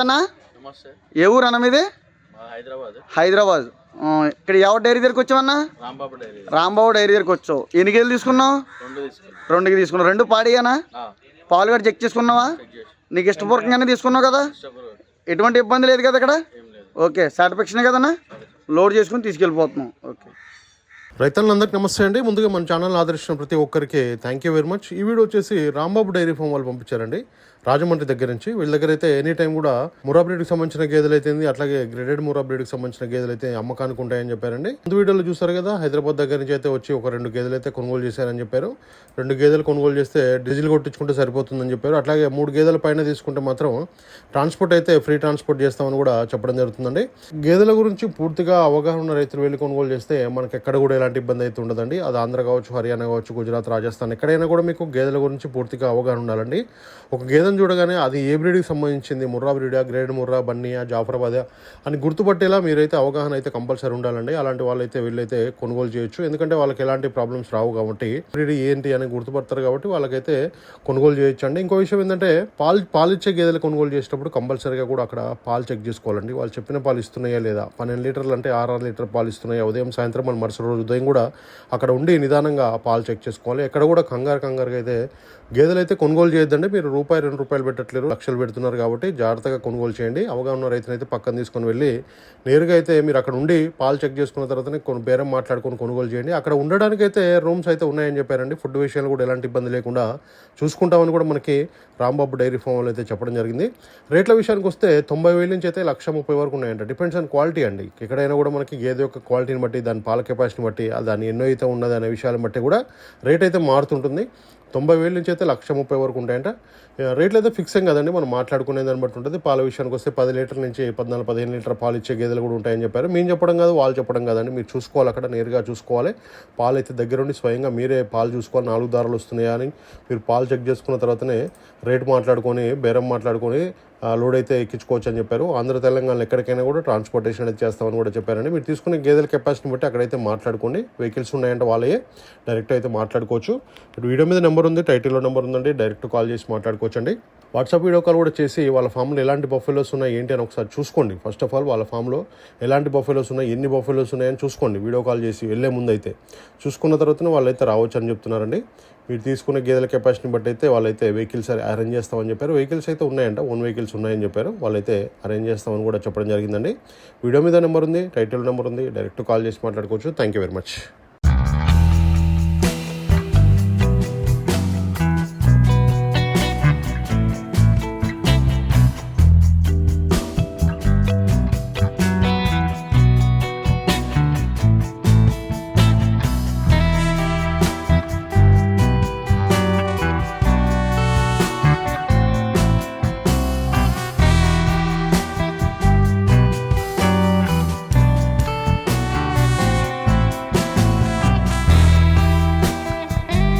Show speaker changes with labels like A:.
A: అన్న
B: నమస్తే.
A: ఏ ఊరు అన్న మీది?
B: మా హైదరాబాద్.
A: హైదరాబాద్. ఆ, ఇక్కడ ఎవరి డైరీ దగ్గరికి వచ్చావన్నా?
B: రాంబాబు డైరీ.
A: రాంబాబు డైరీ దగ్గరికి వచ్చావు. ఎన్ని కేజీలు తీసుకున్నావు?
B: రెండు తీసుకున్నాం.
A: రెండుకి తీసుకున్నావు. రెండు పాడియానా
B: ఆ,
A: పాలు కూడా చెక్ చేసుకున్నావా? నీకు ఇష్టపూర్వకంగానే తీసుకున్నావు కదా? ఎటువంటి ఇబ్బంది లేదు కదా ఇక్కడ? ఓకే సాటిస్ఫాక్షన్ కదన్నా? లోడ్ చేసుకుని తీసుకెళ్ళిపోతున్నాం. ఓకే.
C: రైతులందరికీ నమస్తే అండి. ముందుగా మన ఛానల్ ఆదరించిన ప్రతి ఒక్కరికి థ్యాంక్ యూ వెరీ మచ్ ఈ వీడియో వచ్చేసి రాంబాబు డైరీ ఫామ్ వాళ్ళు పంపించారండి. రాజమండ్రి దగ్గర నుంచి వీళ్ళ దగ్గర అయితే ఎనీ టైం కూడా మురా బ్రీడ్కి సంబంధించిన గేదెలు అయితే అట్లాగే గ్రేడెడ్ మురా బ్రీడ్కి సంబంధించిన గేదెలు అయితే అమ్మకానికి ఉంటాయని చెప్పారండి. ముందు వీడియోలో చూస్తారు కదా హైదరాబాద్ దగ్గర నుంచి అయితే వచ్చి ఒక రెండు గేదెలు అయితే కొనుగోలు చేశారని చెప్పారు. రెండు గేదెలు కొనుగోలు చేస్తే డీజిల్ కొట్టించుకుంటే సరిపోతుందని చెప్పారు. అట్లాగే మూడు గేదెల పైన తీసుకుంటే మాత్రం ట్రాన్స్పోర్ట్ అయితే ఫ్రీ ట్రాన్స్పోర్ట్ చేస్తామని కూడా చెప్పడం జరుగుతుందండి. గేదెల గురించి పూర్తిగా అవగాహన ఉన్న రైతులు వెళ్ళి కొనుగోలు చేస్తే మనకి ఎక్కడ కూడా ఎలాంటి ఇబ్బంది అయితే ఉండదండి. అది ఆంధ్ర కావచ్చు హర్యానా కావచ్చు గుజరాత్ రాజస్థాన్ ఎక్కడైనా కూడా మీకు గేదెల గురించి పూర్తిగా అవగాహన ఉండాలండి. ఒక గేదెను చూడగానే అది ఏ బ్రీడ్కి సంబంధించింది? ముర్రా బ్రీడా గ్రేడ్ ముర్రా బన్నీయా జాఫరాబాదా అని గుర్తుపట్టేలా మీరైతే అవగాహన అయితే కంపల్సరీ ఉండాలండి. అలాంటి వాళ్ళైతే వీళ్ళైతే కొనుగోలు చేయొచ్చు. ఎందుకంటే వాళ్ళకి ఎలాంటి ప్రాబ్లమ్స్ రావు కాబట్టి బ్రీడ్ ఏంటి అని గుర్తుపడతారు కాబట్టి వాళ్ళకైతే కొనుగోలు చేయొచ్చు అండి ఇంకో విషయం ఏంటంటే పాలు పాలిచ్చే గేదెలు కొనుగోలు చేసేటప్పుడు కంపల్సరీగా కూడా అక్కడ పాలు చెక్ చేసుకోవాలండి. వాళ్ళు చెప్పిన పాలు ఇస్తున్నాయా లేదా? పన్నెండు లీటర్లు అంటే ఆరు లీటర్ పాలు ఇస్తున్నాయా? ఉదయం సాయంత్రం మన మరుసటి రోజు ఉదయం కూడా అక్కడ ఉండి నిదానంగా పాలు చెక్ చేసుకోవాలి. ఎక్కడ కూడా కంగారు కంగారుగా అయితే గేదెలు అయితే కొనుగోలు చేయొద్దండి. మీరు రూపాయి రెండు రూపాయలు పెట్టట్లేరు లక్షలు పెడుతున్నారు కాబట్టి జాగ్రత్తగా కొనుగోలు చేయండి. అవగాహన ఉన్న రైతుని అయితే పక్కన తీసుకొని వెళ్ళి నేరుగా అయితే మీరు అక్కడ ఉండి పాలు చెక్ చేసుకున్న తర్వాతనే కొన్ని బేరం మాట్లాడుకొని కొనుగోలు చేయండి. అక్కడ ఉండడానికి అయితే రూమ్స్ అయితే ఉన్నాయని చెప్పారండి. ఫుడ్ విషయంలో కూడా ఎలాంటి ఇబ్బంది లేకుండా చూసుకుంటామని కూడా మనకి రాంబాబు డైరీ ఫామ్ వాళ్ళు అయితే చెప్పడం జరిగింది. రేట్ల విషయానికి వస్తే తొంభై వేల నుంచి అయితే లక్ష ముప్పై వరకు ఉన్నాయంట. డిపెండ్స్ ఆన్ క్వాలిటీ అండి. ఎక్కడైనా కూడా మనకి గేదె యొక్క క్వాలిటీని బట్టి దాని పాల కెపాసిటీని బట్టి దాని ఎన్నో అయితే ఉన్నది అనే విషయాలను బట్టి కూడా రేట్ అయితే మారుతుంటుంది. తొంభై వేల నుంచి అయితే లక్ష ముప్పై వరకు ఉంటాయంట. రేట్లు అయితే ఫిక్స్ కదండి మనం మాట్లాడుకునే దాన్ని బట్టి ఉంటుంది. పాల విషయానికి వస్తే పది లీటర్ల నుంచి పద్నాలుగు పదిహేను లీటర్ పాలు ఇచ్చే గేదెలు కూడా ఉంటాయని చెప్పారు. మేము చెప్పడం కాదు వాళ్ళు చెప్పడం కాదండి. మీరు చూసుకోవాలి అక్కడ నేరుగా చూసుకోవాలి. పాలు అయితే దగ్గరుండి స్వయంగా మీరే పాలు చూసుకోవాలి. నాలుగు దారాలు వస్తున్నాయా అని మీరు పాలు చెక్ చేసుకున్న తర్వాతనే రేటు మాట్లాడుకొని బేరం మాట్లాడుకొని లోడ్ అయితే ఎక్కించుకోవచ్చు అని చెప్పారు. ఆంధ్ర తెలంగాణలో ఎక్కడికైనా కూడా ట్రాన్స్పోర్టేషన్ అయితే చేస్తామని కూడా చెప్పారండి. మీరు తీసుకునే గేదెల కెపాసిటీని బట్టి అక్కడైతే మాట్లాడుకోండి. వెహికల్స్ ఉన్నాయంటే వాళ్ళే డైరెక్ట్ అయితే మాట్లాడుకోవచ్చు. వీడియో మీద నెంబర్ ఉంది టైటిల్లో నెంబర్ ఉందండి డైరెక్ట్ కాల్ చేసి మాట్లాడుకోవచ్చు అండి వాట్సాప్ వీడియో కాల్ కూడా చేసి వాళ్ళ ఫామ్లో ఎలాంటి బఫెలోస్ ఉన్నాయి ఏంటి అని ఒకసారి చూసుకోండి. ఫస్ట్ ఆఫ్ ఆల్ వాళ్ళ ఫామ్లో ఎలాంటి బఫెలోస్ ఉన్నాయి ఎన్ని బఫెలోస్ ఉన్నాయని చూసుకోండి. వీడియో కాల్ చేసి వెళ్ళే ముందు అయితే చూసుకున్న తర్వాతనే వాళ్ళైతే రావచ్చు అని చెప్తున్నారండి. మీరు తీసుకునే గేదెల కెపాసిటీని బట్టి అయితే వాళ్ళైతే వెహికల్స్ అరేంజ్ చేస్తామని చెప్పారు. వెహికల్స్ అయితే ఉన్నాయంట ఓన్ వెహికల్స్ ఉన్నాయని చెప్పారు. వాళ్ళైతే అరేంజ్ చేస్తామని కూడా చెప్పడం జరిగిందండి. వీడియో మీద నెంబర్ ఉంది టైటిల్ నెంబర్ ఉంది డైరెక్ట్ కాల్ చేసి మాట్లాడుకోవచ్చు. Thank you very much